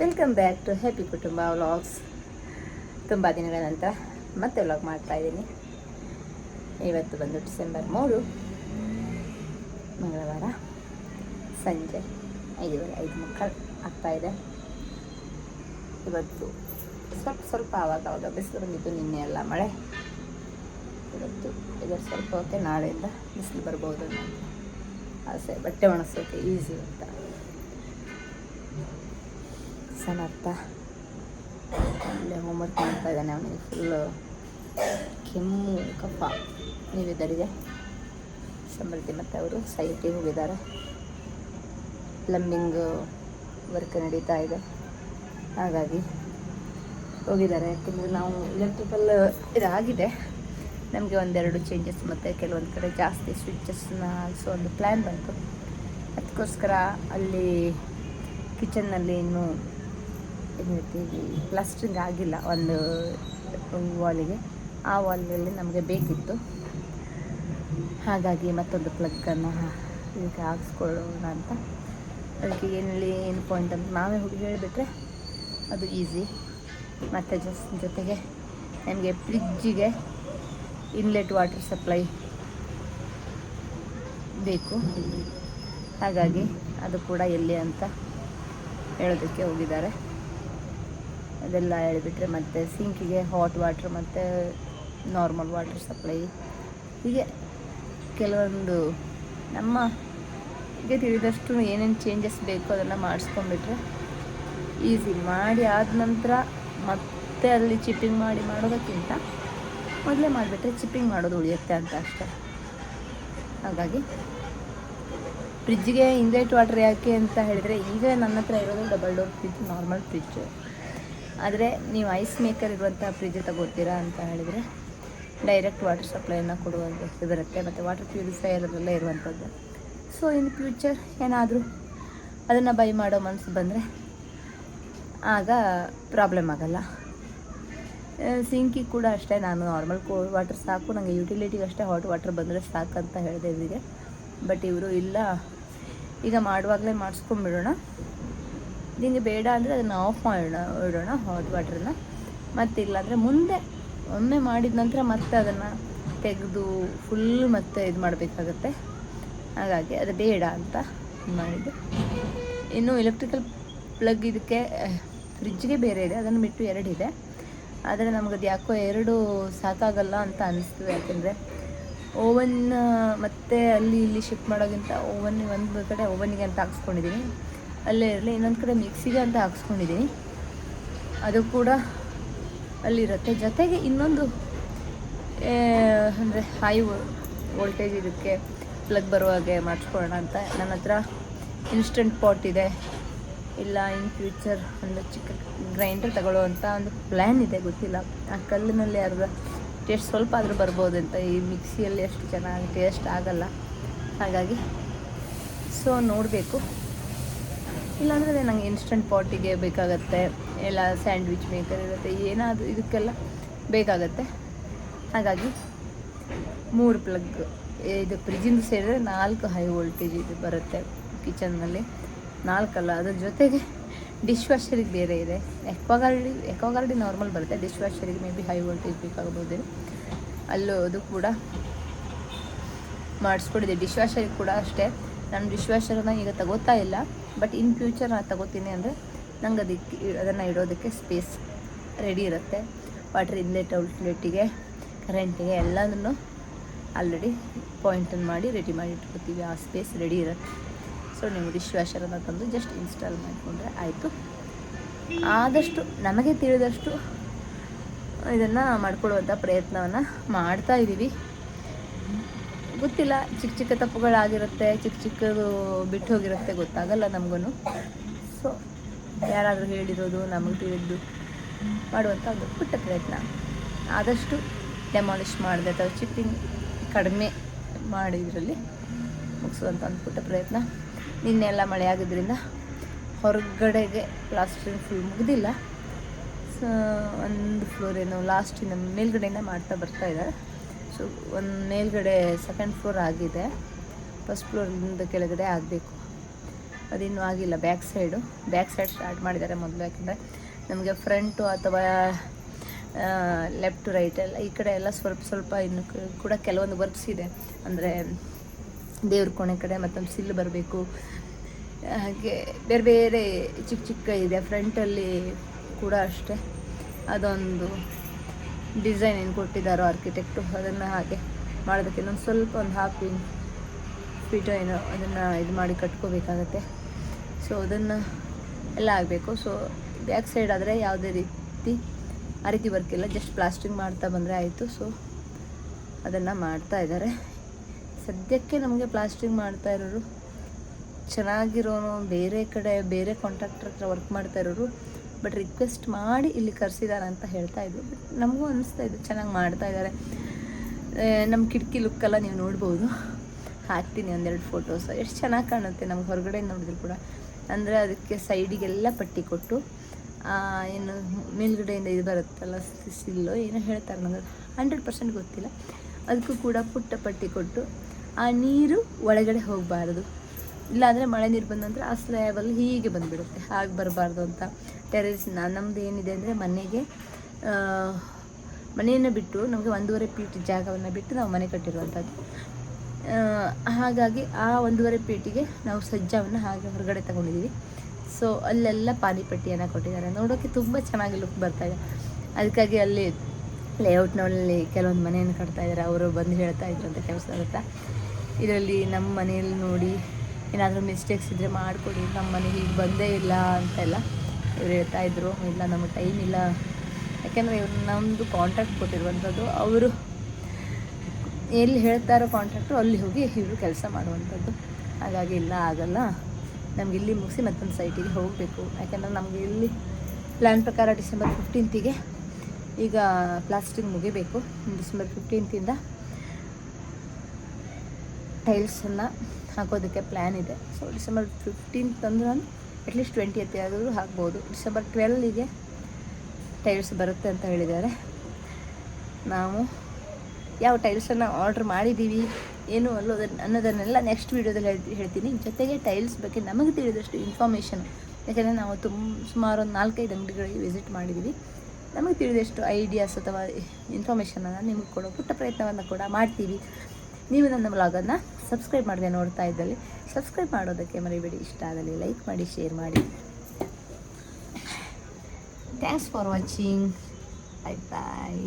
Welcome back to happy Kutumba vlogs ತುಂಬ ದಿನಗಳ ನಂತರ ಮತ್ತೆ ವ್ಲಾಗ್ ಮಾಡ್ತಾಯಿದ್ದೀನಿ ಇವತ್ತು ಬಂದು ಡಿಸೆಂಬರ್ ಮೂರು, ಮಂಗಳವಾರ, ಸಂಜೆ ಐದುವರೆ, ಐದು ಮಕ್ಕಳು ಆಗ್ತಾಯಿದೆ ಇವತ್ತು ಸ್ವಲ್ಪ ಸ್ವಲ್ಪ ಆವಾಗ ಆವಾಗ ಬಿಸಿಲು ಬಂದಿತ್ತು, ನಿನ್ನೆ ಎಲ್ಲ ಮಳೆ. ಇವತ್ತು ಇದರ ಸ್ವಲ್ಪ ಹೊತ್ತೆ ನಾಳೆಯಿಂದ ಬಿಸಿಲು ಬರ್ಬೋದು ಆಸೆ, ಬಟ್ಟೆ ಒಣಗಿಸೋಕೆ ಈಸಿ ಅಂತ. ಸನತ್ತ ಒಳ್ಳೆ ಹೋಮ್ವರ್ಕ್ ಮಾಡ್ತಾ ಇದ್ದಾನೆ ಅವನಿಗೆ ಫುಲ್ಲು ಕೆಮ್ಮು, ಕಫ. ನೀವಿದ್ದರಿಗೆ ಸಮೃದ್ಧಿ ಮತ್ತು ಅವರು ಸೈಟಿಗೆ ಹೋಗಿದ್ದಾರೆ. ಪ್ಲಂಬಿಂಗ್ ವರ್ಕ್ ನಡೀತಾ ಇದೆ. ಹಾಗಾಗಿ ಹೋಗಿದ್ದಾರೆ. ಯಾಕೆಂದರೆ ನಾವು ಎಲೆಕ್ಟ್ರಿಕಲ್ ಇದಾಗಿದೆ. ನಮಗೆ ಒಂದೆರಡು ಚೇಂಜಸ್ ಮತ್ತು ಕೆಲವೊಂದು ಕಡೆ ಜಾಸ್ತಿ ಸ್ವಿಚಸ್ನ ಸೊ ಒಂದು ಪ್ಲ್ಯಾನ್ ಬಂತು. ಅದಕ್ಕೋಸ್ಕರ ಅಲ್ಲಿ ಕಿಚನ್ನಲ್ಲಿ ಇನ್ನೂ ಪ್ಲಾಸ್ಟ್ರಿಂಗ್ ಆಗಿಲ್ಲ, ಒಂದು ವಾಲಿಗೆ ಆ ವಾಲಿನಲ್ಲಿ ನಮಗೆ ಬೇಕಿತ್ತು. ಹಾಗಾಗಿ ಮತ್ತೊಂದು ಪ್ಲಗ್ಗನ್ನು ಇದಕ್ಕೆ ಹಾಕ್ಸ್ಕೊಳ್ಳೋಣ ಅಂತ. ಅದಕ್ಕೆ ಏನಲ್ಲಿ, ಏನು ಪಾಯಿಂಟ್ ಅಂತ ನಾವೇ ಹೋಗಿ ಹೇಳಿಬಿಟ್ರೆ ಅದು ಈಸಿ ಮತ್ತು ಜಸ್, ಜೊತೆಗೆ ನಮಗೆ ಫ್ರಿಜ್ಜಿಗೆ ಇನ್ಲೆಟ್ ವಾಟರ್ ಸಪ್ಲೈ ಬೇಕು. ಹಾಗಾಗಿ ಅದು ಕೂಡ ಎಲ್ಲಿ ಅಂತ ಹೇಳೋದಕ್ಕೆ ಹೋಗಿದ್ದಾರೆ. ಅದೆಲ್ಲ ಹೇಳಿಬಿಟ್ರೆ ಮತ್ತು ಸಿಂಕಿಗೆ ಹಾಟ್ ವಾಟ್ರ್ ಮತ್ತು ನಾರ್ಮಲ್ ವಾಟರ್ ಸಪ್ಲೈ ಹೀಗೆ ಕೆಲವೊಂದು ನಮ್ಮ ಈಗ ತಿಳಿದಷ್ಟು ಏನೇನು ಚೇಂಜಸ್ ಬೇಕು ಅದನ್ನು ಮಾಡಿಸ್ಕೊಂಡ್ಬಿಟ್ರೆ ಈಸಿ ಮಾಡಿ ಆದ ನಂತರ ಮತ್ತೆ ಅಲ್ಲಿ ಚಿಪ್ಪಿಂಗ್ ಮಾಡಿ ಮಾಡೋದಕ್ಕಿಂತ ಮೊದಲೇ ಮಾಡಿಬಿಟ್ರೆ ಚಿಪ್ಪಿಂಗ್ ಮಾಡೋದು ಉಳಿಯುತ್ತೆ ಅಂತ ಅಷ್ಟೇ. ಹಾಗಾಗಿ ಫ್ರಿಜ್ಗೆ ಇನ್ಲೆಟ್ ವಾಟರ್ ಯಾಕೆ ಅಂತ ಹೇಳಿದರೆ ಈಗ ನನ್ನ ಹತ್ರ ಇರೋದು double door fridge normal fridge ಆದರೆ ನೀವು ಐಸ್ ಮೇಕರ್ ಇರುವಂಥ ಫ್ರಿಜ್ ತಗೋತೀರಾ ಅಂತ ಹೇಳಿದರೆ ಡೈರೆಕ್ಟ್ ವಾಟರ್ ಸಪ್ಲೈನ ಕೊಡುವಂಥದ್ದು ಬರುತ್ತೆ ಮತ್ತು ವಾಟರ್ ಪ್ಯೂರಿಫೈಯರ್ ಅದೆಲ್ಲ ಇರುವಂಥದ್ದು ಸೊ ಇನ್ ಫ್ಯೂಚರ್ ಏನಾದರೂ ಅದನ್ನು ಬೈ ಮಾಡೋ ಮನಸ್ಸು ಬಂದರೆ ಆಗ ಪ್ರಾಬ್ಲಮ್ ಆಗಲ್ಲ. ಸಿಂಕಿಗೆ ಕೂಡ ಅಷ್ಟೇ ನಾನು ನಾರ್ಮಲ್ ಕೋಲ್ಡ್ ವಾಟರ್ ಸಾಕು. ನನಗೆ ಯುಟಿಲಿಟಿಗೆ ಅಷ್ಟೇ ಹಾಟ್ ವಾಟರ್ ಬಂದರೆ ಸಾಕಂತ ಹೇಳಿದೆ ಇವರಿಗೆ. ಬಟ್ ಇವರು ಇಲ್ಲ. ಈಗ ಮಾಡುವಾಗಲೇ ಮಾಡಿಸ್ಕೊಂಬಿಡೋಣ ನಿಮಗೆ ಬೇಡ ಅಂದರೆ ಅದನ್ನು ಆಫ್ ಮಾಡೋಣ, ಇಡೋಣ ಹಾಟ್ ವಾಟ್ರನ್ನ ಮತ್ತೆ ಇಲ್ಲಾಂದರೆ ಮುಂದೆ, ಒಮ್ಮೆ ಮಾಡಿದ ನಂತರ ಮತ್ತೆ ಅದನ್ನು ತೆಗೆದು ಫುಲ್ ಮತ್ತೆ ಇದು ಮಾಡಬೇಕಾಗತ್ತೆ. ಹಾಗಾಗಿ ಅದು ಬೇಡ ಅಂತ ಮಾಡಿದ್ದು. ಇನ್ನು ಎಲೆಕ್ಟ್ರಿಕಲ್ ಪ್ಲಗ್ ಇದಕ್ಕೆ ಫ್ರಿಜ್ಗೆ ಬೇರೆ ಇದೆ, ಅದನ್ನು ಬಿಟ್ಟು ಎರಡಿದೆ ಆದರೆ ನಮಗದು ಯಾಕೋ ಎರಡು ಸಾಕಾಗಲ್ಲ ಅಂತ ಅನಿಸ್ತು ಯಾಕೆಂದರೆ ಓವನ್ ಮತ್ತೆ ಅಲ್ಲಿ ಇಲ್ಲಿ ಶಿಫ್ಟ್ ಮಾಡೋಕ್ಕಿಂತ ಓವನ್ ಒಂದು ಕಡೆ ಓವನಿಗೆ ಅಂತ ಹಾಕ್ಸ್ಕೊಂಡಿದ್ದೀನಿ ಅಲ್ಲೇ ಇರಲಿ, ಇನ್ನೊಂದು ಕಡೆ ಮಿಕ್ಸಿಗೆ ಅಂತ ಹಾಕ್ಸ್ಕೊಂಡಿದ್ದೀನಿ ಅದು ಕೂಡ ಅಲ್ಲಿರುತ್ತೆ. ಜೊತೆಗೆ ಇನ್ನೊಂದು ಅಂದರೆ ಹೈ ವೋಲ್ಟೇಜ್ ಇದಕ್ಕೆ ಪ್ಲಗ್ ಬರುವ ಹಾಗೆ ಮಾಡಿಸ್ಕೊಳ್ಳೋಣ ಅಂತ. ನನ್ನ ಹತ್ರ ಇನ್ಸ್ಟಂಟ್ ಪಾಟ್ ಇದೆ. ಇಲ್ಲ, ಇನ್ ಫ್ಯೂಚರ್ ಒಂದು ಚಿಕ್ಕ ಗ್ರೈಂಡರ್ ತಗೊಳ್ಳುವಂಥ ಒಂದು ಪ್ಲ್ಯಾನ್ ಇದೆ, ಗೊತ್ತಿಲ್ಲ. ಆ ಕಲ್ಲಿನಲ್ಲಿ ಅರ್ಧ ಟೇಸ್ಟ್ ಸ್ವಲ್ಪ ಆದರೂ ಬರ್ಬೋದು ಅಂತ. ಈ ಮಿಕ್ಸಿಯಲ್ಲಿ ಎಷ್ಟು ಚೆನ್ನಾಗಿ ಟೇಸ್ಟ್ ಆಗಲ್ಲ. ಹಾಗಾಗಿ ಸೊ ನೋಡಬೇಕು. ಇಲ್ಲಾಂದರೆ ನಂಗೆ ಇನ್ಸ್ಟಂಟ್ ಪಾಟಿಗೆ ಬೇಕಾಗತ್ತೆ. ಇಲ್ಲ ಸ್ಯಾಂಡ್ವಿಚ್ ಮೇಕರ್ ಇರುತ್ತೆ, ಏನಾದರೂ ಇದಕ್ಕೆಲ್ಲ ಬೇಕಾಗತ್ತೆ. ಹಾಗಾಗಿ ಮೂರು ಪ್ಲಗ್ ಇದು ಫ್ರಿಜ್ಜಿಂದ ಸೇರಿದ್ರೆ ನಾಲ್ಕು ಹೈ ವೋಲ್ಟೇಜ್ ಇದು ಬರುತ್ತೆ ಕಿಚನ್ನಲ್ಲಿ ನಾಲ್ಕಲ್ಲ, ಅದ್ರ ಜೊತೆಗೆ ಡಿಶ್ ವಾಷರಿಗೆ ಬೇರೆ ಇದೆ. ಎಕ್ವಾಗಾರ್ಡಿ ಎಕ್ವಾಗಾರ್ಡಿ ನಾರ್ಮಲ್ ಬರುತ್ತೆ ಡಿಶ್ ವಾಷರಿಗೆ ಮೇ ಬಿ ಹೈ ವೋಲ್ಟೇಜ್ ಬೇಕಾಗಬಹುದು. ಅಲ್ಲೂ ಅದು ಕೂಡ ಮಾಡಿಸ್ಕೊಡಿದೆ ಡಿಶ್ ವಾಷರಿಗೆ ಕೂಡ ಅಷ್ಟೇ. ನಾನು ಡಿಶ್ ವಾಷರನ್ನ ಈಗ ತಗೋತಾ ಇಲ್ಲ ಬಟ್ ಇನ್ ಫ್ಯೂಚರ್ ನಾನು ತಗೋತೀನಿ ಅಂದರೆ ನಂಗೆ ಅದಕ್ಕೆ ಅದನ್ನು ಇಡೋದಕ್ಕೆ ಸ್ಪೇಸ್ ರೆಡಿ ಇರುತ್ತೆ. ವಾಟರ್ ಇನ್ಲೆಟ್ ಔಟ್ಲೆಟಿಗೆ ಕರೆಂಟಿಗೆ ಎಲ್ಲದನ್ನು ಆಲ್ರೆಡಿ ಪಾಯಿಂಟನ್ನು ಮಾಡಿ ರೆಡಿ ಮಾಡಿ ಇಟ್ಕೋತೀವಿ. ಆ ಸ್ಪೇಸ್ ರೆಡಿ ಇರುತ್ತೆ. ಸೊ ನೀವು ಡಿಶ್ ವಾಷರನ್ನು ತಂದು ಜಸ್ಟ್ ಇನ್ಸ್ಟಾಲ್ ಮಾಡಿಕೊಂಡ್ರೆ ಆಯಿತು. ಆದಷ್ಟು ನಮಗೆ ತಿಳಿದಷ್ಟು ಇದನ್ನು ಮಾಡ್ಕೊಳ್ಳುವಂಥ ಪ್ರಯತ್ನವನ್ನು ಮಾಡ್ತಾ ಇದ್ದೀವಿ ಗೊತ್ತಿಲ್ಲ, ಚಿಕ್ಕ ಚಿಕ್ಕ ತಪ್ಪುಗಳಾಗಿರುತ್ತೆ, ಚಿಕ್ಕ ಚಿಕ್ಕದು ಬಿಟ್ಟು ಹೋಗಿರುತ್ತೆ, ಗೊತ್ತಾಗಲ್ಲ ನಮಗೂ ಸೊ ಯಾರಾದರೂ ಹೇಳಿರೋದು ನಮಗೆ ತಿಳಿದು ಮಾಡುವಂಥ ಒಂದು ಪುಟ್ಟ ಪ್ರಯತ್ನ. ಆದಷ್ಟು ಡೆಮಾಲಿಷ್ ಮಾಡಿದೆ, ಅಥವಾ ಚಿಪ್ಪಿಂಗ್ ಕಡಿಮೆ ಮಾಡಿದ್ರಲ್ಲಿ ಮುಗಿಸುವಂಥ ಒಂದು ಪುಟ್ಟ ಪ್ರಯತ್ನ. ನಿನ್ನೆಲ್ಲ ಮಳೆ ಆಗಿದ್ದರಿಂದ ಹೊರಗಡೆಗೆ ಪ್ಲಾಸ್ಟರಿಂಗ್ ಫುಲ್ ಮುಗಿದಿಲ್ಲ. ಸೊ ಒಂದು ಫ್ಲೋರ್ ಏನು ಲಾಸ್ಟಿನ ಮೇಲ್ಗಡೆಯಿಂದ ಮಾಡ್ತಾ ಬರ್ತಾ ಇದ್ದಾರೆ. ಸೊ, ಒಂದು ಮೇಲ್ಗಡೆ ಸೆಕೆಂಡ್ ಫ್ಲೋರ್ ಆಗಿದೆ. ಫಸ್ಟ್ ಫ್ಲೋರಿಂದ ಕೆಳಗಡೆ ಆಗಬೇಕು. ಅದಿನ್ನೂ ಆಗಿಲ್ಲ back side back side start ಮಾಡಿದ್ದಾರೆ ಮೊದಲು, ಯಾಕಂದರೆ ನಮಗೆ ಫ್ರಂಟು ಅಥವಾ ಲೆಫ್ಟ್ ರೈಟ್ ಎಲ್ಲ, ಈ ಕಡೆ ಎಲ್ಲ ಸ್ವಲ್ಪ ಸ್ವಲ್ಪ ಇನ್ನು ಕೂಡ ಕೆಲವೊಂದು ವರ್ಕ್ಸ್ ಇದೆ. ಅಂದರೆ ದೇವ್ರ ಕೋಣೆ ಕಡೆ ಮತ್ತೊಂದು ಸಿಲ್ಲು ಬರಬೇಕು. ಹಾಗೆ ಬೇರೆ ಬೇರೆ ಚಿಕ್ಕ ಚಿಕ್ಕ ಇದೆ ಫ್ರಂಟಲ್ಲಿ ಕೂಡ ಅಷ್ಟೇ. ಅದೊಂದು ಡಿಸೈನ್ ಏನು ಕೊಟ್ಟಿದ್ದಾರೋ ಆರ್ಕಿಟೆಕ್ಟು ಅದನ್ನು ಹಾಗೆ ಮಾಡೋದಕ್ಕೆ ಇನ್ನೊಂದು ಸ್ವಲ್ಪ ಒಂದು ಹಾಫ್ ಇನ್ ಫೀಟು ಏನೋ ಅದನ್ನು ಇದು ಮಾಡಿ ಕಟ್ಕೋಬೇಕಾಗತ್ತೆ. ಸೊ ಅದನ್ನು ಎಲ್ಲ ಆಗಬೇಕು ಸೊ ಬ್ಯಾಕ್ ಸೈಡ್ ಆದರೆ ಯಾವುದೇ ರೀತಿ ಆ ರೀತಿ ವರ್ಕ್ ಇಲ್ಲ ಜಸ್ಟ್ ಪ್ಲಾಸ್ಟಿಂಗ್ ಮಾಡ್ತಾ ಬಂದರೆ ಆಯಿತು. ಸೊ ಅದನ್ನು ಮಾಡ್ತಾ ಇದ್ದಾರೆ. ಸದ್ಯಕ್ಕೆ ನಮಗೆ ಪ್ಲಾಸ್ಟಿಂಗ್ ಮಾಡ್ತಾ ಇರೋರು ಚೆನ್ನಾಗಿರೋನು, ಬೇರೆ ಕಡೆ, ಬೇರೆ ಕಾಂಟ್ರಾಕ್ಟರ್ ಹತ್ರ ವರ್ಕ್ ಮಾಡ್ತಾ ಇರೋರು ಬಟ್ ರಿಕ್ವೆಸ್ಟ್ ಮಾಡಿ ಇಲ್ಲಿ ಕರೆಸಿದ್ದಾರೆ ಅಂತ ಹೇಳ್ತಾ ಇದ್ರು. ಬಟ್ ನಮಗೂ ಅನಿಸ್ತಾ ಇದೆ, ಚೆನ್ನಾಗಿ ಮಾಡ್ತಾ ಇದ್ದಾರೆ ನಮ್ಮ ಕಿಟಕಿ ಲುಕ್ಕೆಲ್ಲ ನೀವು ನೋಡ್ಬೋದು. ಹಾಕ್ತೀನಿ ಒಂದೆರಡು ಫೋಟೋಸ್ ಎಷ್ಟು ಚೆನ್ನಾಗಿ ಕಾಣುತ್ತೆ ನಮ್ಗೆ ಹೊರಗಡೆ ನೋಡಿದ್ರು ಕೂಡ. ಅಂದರೆ ಅದಕ್ಕೆ ಸೈಡಿಗೆಲ್ಲ ಪಟ್ಟಿ ಕೊಟ್ಟು ಏನು ಮೇಲ್ಗಡೆಯಿಂದ ಇದು ಬರುತ್ತಲ್ಲ ಸಿಲ್ಲು ಏನೋ ಹೇಳ್ತಾರೆ ನನಗೆ ಹಂಡ್ರೆಡ್ ಪರ್ಸೆಂಟ್ ಗೊತ್ತಿಲ್ಲ. ಅದಕ್ಕೂ ಕೂಡ ಪುಟ್ಟ ಪಟ್ಟಿ ಕೊಟ್ಟು, ಆ ನೀರು ಒಳಗಡೆ ಹೋಗಬಾರ್ದು. ಇಲ್ಲಾಂದರೆ ಮಳೆ ನೀರು ಬಂದ ನಂತರ ಆ ಸ್ಲ್ಯಾಬಲ್ಲಿ ಹೀಗೆ ಬಂದುಬಿಡುತ್ತೆ, ಹಾಗೆ ಬರಬಾರ್ದು ಅಂತ. ಟೆರೇಸ್ ನಮ್ಮದು ಏನಿದೆ ಅಂದರೆ ಮನೆಗೆ ಮನೆಯನ್ನು ಬಿಟ್ಟು ನಮಗೆ ಒಂದೂವರೆ ಫೀಟ್ ಜಾಗವನ್ನು ಬಿಟ್ಟು ನಾವು ಮನೆ ಕಟ್ಟಿರುವಂಥದ್ದು. ಹಾಗಾಗಿ ಆ ಒಂದೂವರೆ ಪೀಟಿಗೆ ನಾವು ಸಜ್ಜವನ್ನು ಹಾಗೆ ಹೊರಗಡೆ ತಗೊಂಡಿದ್ದೀವಿ. ಸೊ ಅಲ್ಲೆಲ್ಲ ಪಾನಿಪಟ್ಟಿಯನ್ನು ಕೊಟ್ಟಿದ್ದಾರೆ. ನೋಡೋಕ್ಕೆ ತುಂಬ ಚೆನ್ನಾಗಿ ಲುಕ್ ಬರ್ತಾ ಇದೆ. ಅದಕ್ಕಾಗಿ ಅಲ್ಲಿ ಲೇಔಟ್ನಲ್ಲಿ ಕೆಲವೊಂದು ಮನೆಯನ್ನು ಕಟ್ತಾ ಇದ್ದಾರೆ. ಅವರು ಬಂದು ಹೇಳ್ತಾ ಇದ್ರು ಅಂತ ಕೆಲಸ ಇದರಲ್ಲಿ ನಮ್ಮ ಮನೆಯಲ್ಲಿ ನೋಡಿ ಏನಾದರೂ ಮಿಸ್ಟೇಕ್ಸ್ ಇದ್ದರೆ ಮಾಡಿಕೊಡಿ ನಮ್ಮ ಮನೆ ಹೀಗೆ ಬಂದೇ ಇಲ್ಲ ಅಂತೆಲ್ಲ ಇವ್ರು ಹೇಳ್ತಾ ಇದ್ರು. ಇಲ್ಲ, ನಮಗೆ ಟೈಮ್ ಇಲ್ಲ. ಯಾಕೆಂದರೆ ಇವ್ರು ನಮ್ಮದು ಕಾಂಟ್ರಾಕ್ಟ್ ಕೊಟ್ಟಿರುವಂಥದ್ದು. ಅವರು ಎಲ್ಲಿ ಹೇಳ್ತಾರೋ ಕಾಂಟ್ರಾಕ್ಟ್ರು ಅಲ್ಲಿ ಹೋಗಿ ಇವರು ಕೆಲಸ ಮಾಡುವಂಥದ್ದು. ಹಾಗಾಗಿ ಇಲ್ಲ, ಆಗಲ್ಲ. ನಮ್ಗೆ ಇಲ್ಲಿ ಮುಗಿಸಿ ಮತ್ತೊಂದು ಸೈಟಿಗೆ ಹೋಗಬೇಕು. ಯಾಕೆಂದರೆ ನಮಗೆ ಇಲ್ಲಿ ಪ್ಲ್ಯಾನ್ ಪ್ರಕಾರ ಡಿಸೆಂಬರ್ ಫಿಫ್ಟೀನ್ತಿಗೆ ಈಗ ಪ್ಲಾಸ್ಟಿಕ್ ಮುಗಿಬೇಕು. ಡಿಸೆಂಬರ್ ಫಿಫ್ಟೀನ್ತಿಂದ ಟೈಲ್ಸನ್ನು ಹಾಕೋದಕ್ಕೆ ಪ್ಲ್ಯಾನ್ ಇದೆ. ಸೊ ಡಿಸೆಂಬರ್ ಫಿಫ್ಟೀನ್ತ್ ಅಂದ್ರೆ ಅಟ್ಲೀಸ್ಟ್ ಟ್ವೆಂಟಿ ಆದರೂ ಹಾಕ್ಬೋದು. ಡಿಸೆಂಬರ್ ಟ್ವೆಲ್ಗೆ ಟೈಲ್ಸ್ ಬರುತ್ತೆ ಅಂತ ಹೇಳಿದ್ದಾರೆ. ನಾವು ಯಾವ ಟೈಲ್ಸನ್ನು ಆರ್ಡ್ರ್ ಮಾಡಿದ್ದೀವಿ, ಏನು ಅಲ್ಲೋದನ್ನು ಅನ್ನೋದನ್ನೆಲ್ಲ ನೆಕ್ಸ್ಟ್ ವೀಡಿಯೋದಲ್ಲಿ ಹೇಳಿ ಹೇಳ್ತೀನಿ. ಜೊತೆಗೆ ಟೈಲ್ಸ್ ಬಗ್ಗೆ ನಮಗೆ ತಿಳಿದಷ್ಟು ಇನ್ಫಾರ್ಮೇಷನ್ ಯಾಕೆಂದರೆ ನಾವು ತುಂಬ ಸುಮಾರು ಒಂದು ನಾಲ್ಕೈದು ಅಂಗಡಿಗಳಿಗೆ ವಿಸಿಟ್ ಮಾಡಿದ್ದೀವಿ. ನಮಗೆ ತಿಳಿದಷ್ಟು ಐಡಿಯಾಸ್ ಅಥವಾ ಇನ್ಫಾರ್ಮೇಷನನ್ನು ನಿಮಗೆ ಕೊಡೋ ಪುಟ್ಟ ಪ್ರಯತ್ನವನ್ನು ಕೂಡ ಮಾಡ್ತೀವಿ. ನೀವು ನನ್ನ ಬ್ಲಾಗನ್ನು ಸಬ್ಸ್ಕ್ರೈಬ್ ಮಾಡಿದೆ ನೋಡ್ತಾ ಇದ್ದಲ್ಲಿ, ಸಬ್ಸ್ಕ್ರೈಬ್ ಮಾಡೋದಕ್ಕೆ ಮರಿಬೇಡಿ. ಇಷ್ಟ ಆಗಲಿ ಲೈಕ್ ಮಾಡಿ, ಶೇರ್ ಮಾಡಿ. Thanks for watching bye bye